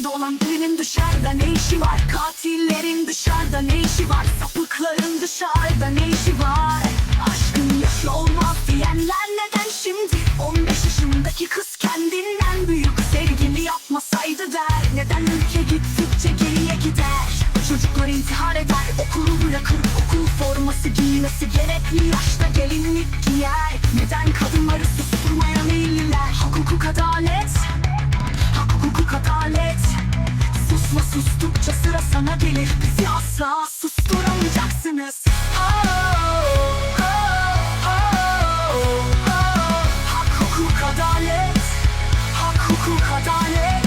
Evde olan birinin dışarıda ne işi var? Katillerin dışarıda ne işi var? Sapıkların dışarıda ne işi var? Aşkın yaşlı olmaz diyenler neden şimdi? 15 yaşındaki kız kendinden büyük Sevgili yapmasaydı der. Neden ülke gittikçe geriye gider? Çocuklar intihar eder Okulu bırakır okul forması giymesi Gerekli yaşta gelinlik giyer. Neden kadınları susturmaya sustukça sıra sana gelir. Bizi asla susturamayacaksınız. Oh, oh, oh, oh. Hak hukuk adalet. Hak hukuk adalet.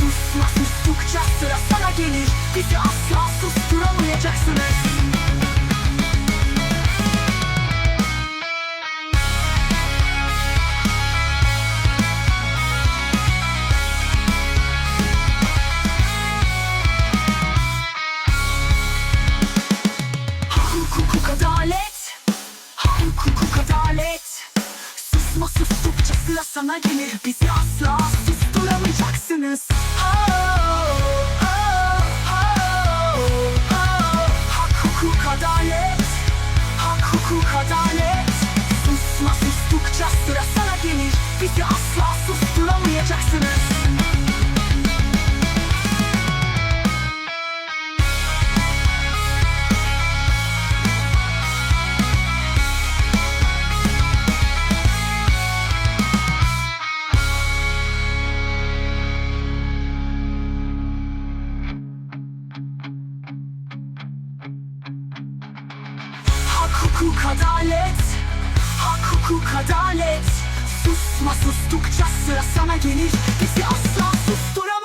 Susma sustukça sıra sana gelir. Bizi asla susturamayacaksınız Susma sustukça sana gelir Bizi asla hukuk adalet Hak hukuk adalet Susma sustukça sıra sana gelir. Bizi asla susturamayacaksınız